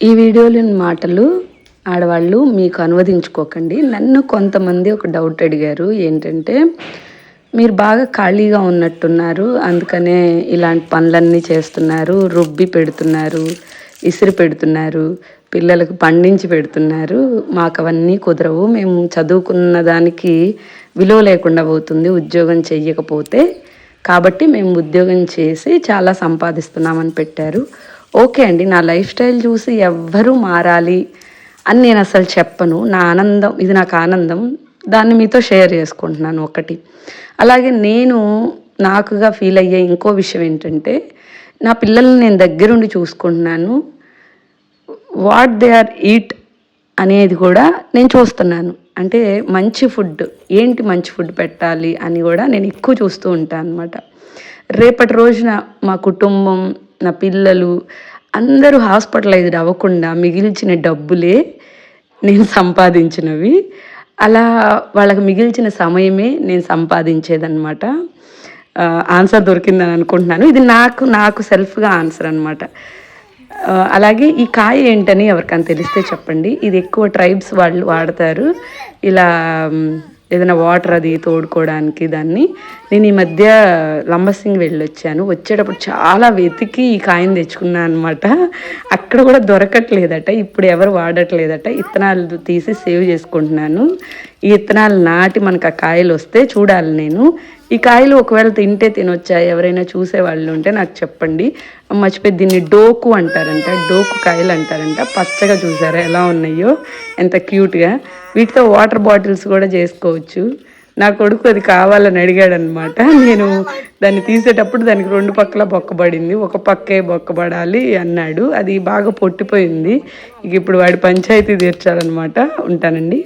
ఈ వీడియోలోని మాటలు ఆడవాళ్ళు మీకు అనువదించుకోకండి. నన్ను కొంతమంది ఒక డౌట్ అడిగారు. ఏంటంటే మీరు బాగా ఖాళీగా ఉన్నట్టున్నారు. అందుకనే ఇలాంటి పనులన్నీ చేస్తున్నారు. రుబ్బి పెడుతున్నారు. ఇసిరి పెడుతున్నారు. పిల్లలకు పండించి పెడుతున్నారు. మాకు అవన్నీ కుదరవు. మేము చదువుకున్న దానికి విలువ లేకుండా పోతుంది. ఉద్యోగం చెయ్యకపోతే. కాబట్టి మేము ఉద్యోగం చేసి చాలా సంపాదిస్తున్నామని పెట్టారు. ఓకే అండి నా లైఫ్ స్టైల్ చూసి ఎవ్వరూ మారాలి అని నేను అసలు చెప్పను. నా ఆనందం ఇది నాకు ఆనందం. దాన్ని మీతో షేర్ చేసుకుంటున్నాను ఒకటి. అలాగే నేను నాకుగా ఫీల్ అయ్యే ఇంకో విషయం ఏంటంటే నా పిల్లల్ని నేను దగ్గరుండి చూసుకుంటున్నాను. వాట్ దే ఆర్ ఈట్ అనేది కూడా నేను చూస్తున్నాను. అంటే మంచి ఫుడ్ ఏంటి మంచి ఫుడ్ పెట్టాలి అని కూడా నేను ఎక్కువ చూస్తూ ఉంటాను అనమాట రేపటి రోజున మా కుటుంబం నా పిల్లలు అందరూ హాస్పిటలైజ్డ్ అవ్వకుండా మిగిల్చిన డబ్బులే నేను సంపాదించినవి. అలా వాళ్ళకి మిగిల్చిన సమయమే నేను సంపాదించేదన్నమాట. ఆన్సర్ దొరికిందని అనుకుంటున్నాను. ఇది నాకు నాకు సెల్ఫ్గా ఆన్సర్ అనమాట అలాగే ఈ కాయ ఏంటని ఎవరికైనా తెలిస్తే చెప్పండి. ఇది ఎక్కువ ట్రైబ్స్ వాళ్ళు వాడతారు. ఇలా ఏదైనా వాటర్ అది తోడుకోవడానికి దాన్ని. నేను ఈ మధ్య లంబసింగ్ వెళ్ళొచ్చాను. వచ్చేటప్పుడు చాలా వెతికి ఈ కాయని తెచ్చుకున్నాను అనమాట అక్కడ కూడా దొరకట్లేదట. ఇప్పుడు ఎవరు వాడట్లేదట. ఇత్తనాలు తీసి సేవ్ చేసుకుంటున్నాను. ఈ ఇత్తనాలు నాటి మనకు ఆ కాయలు వస్తే చూడాలి నేను. ఈ కాయలు ఒకవేళ తింటే తినొచ్చా? ఎవరైనా చూసే వాళ్ళు ఉంటే నాకు చెప్పండి. మర్చిపోయి దీన్ని డోకు అంటారంట డోకు కాయలు అంటారంట. పచ్చగా చూసారా? ఎలా ఉన్నాయో? ఎంత క్యూట్గా. వీటితో వాటర్ బాటిల్స్ కూడా చేసుకోవచ్చు. నా కొడుకు అది కావాలని అడిగాడనమాట. నేను దాన్ని తీసేటప్పుడు దానికి రెండు పక్కల బొక్కబడింది ఒక పక్కే బొక్కబడాలి అన్నాడు. అది బాగా పొట్టిపోయింది. ఇక ఇప్పుడు వాడి పంచాయతీ తీర్చాలన్నమాట. ఉంటానండి.